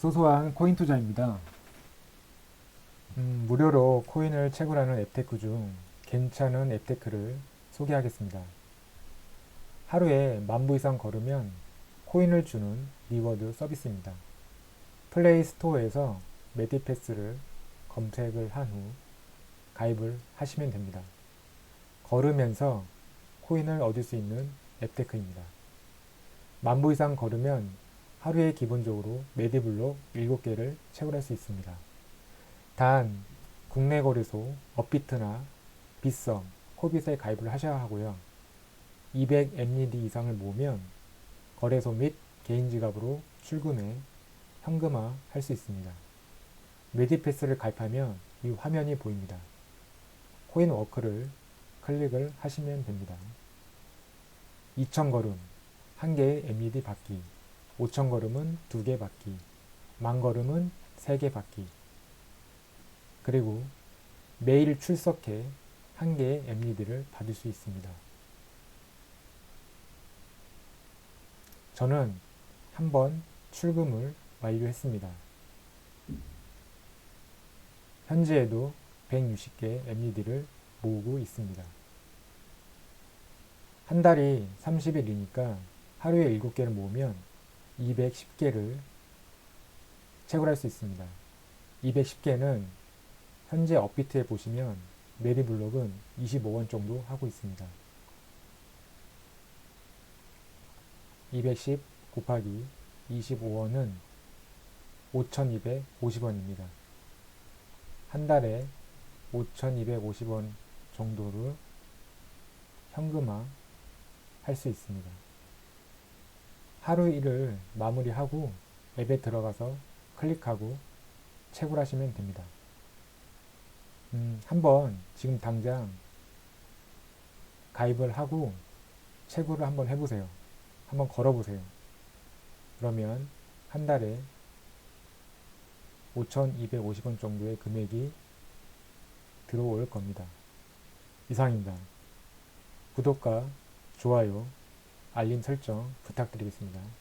소소한 코인 투자입니다. 음, 무료로 코인을 채굴하는 앱테크 중 괜찮은 앱테크를 소개하겠습니다. 하루에 만부 이상 걸으면 코인을 주는 리워드 서비스입니다. 플레이 스토어에서 메디패스를 검색을 한 후 가입을 하시면 됩니다. 걸으면서 코인을 얻을 수 있는 앱테크입니다. 만부 이상 걸으면 하루에 기본적으로 메디블록 7개를 채굴할 수 있습니다. 단 국내 거래소 업비트나 빗썸, 코빗에 가입을 하셔야 하고요. 200 MND 이상을 모으면 거래소 및 개인 지갑으로 출금해 현금화 할 수 있습니다. 메디패스를 가입하면 이 화면이 보입니다. 코인 워크를 클릭을 하시면 됩니다. 2,000걸음, 1개의 MED 받기, 5,000걸음은 2개 받기, 만 걸음은 3개 받기, 그리고 매일 출석해 1개의 MED를 받을 수 있습니다. 저는 한번 출금을 완료했습니다. 현재에도 160개 MED를 모으고 있습니다. 한 달이 30일이니까 하루에 7개를 모으면 210개를 채굴할 수 있습니다. 210개는 현재 업비트에 보시면 메리블록은 25원 정도 하고 있습니다. 210 곱하기 25원은 5,250원입니다. 한 달에 5,250원 정도를 현금화 할 수 있습니다. 하루 일을 마무리하고 앱에 들어가서 클릭하고 채굴하시면 됩니다. 음, 한번 지금 당장 가입을 하고 채굴을 한번 해보세요. 한번 걸어보세요. 그러면 한 달에 5,250원 정도의 금액이 들어올 겁니다. 이상입니다. 구독과 좋아요, 알림 설정 부탁드리겠습니다.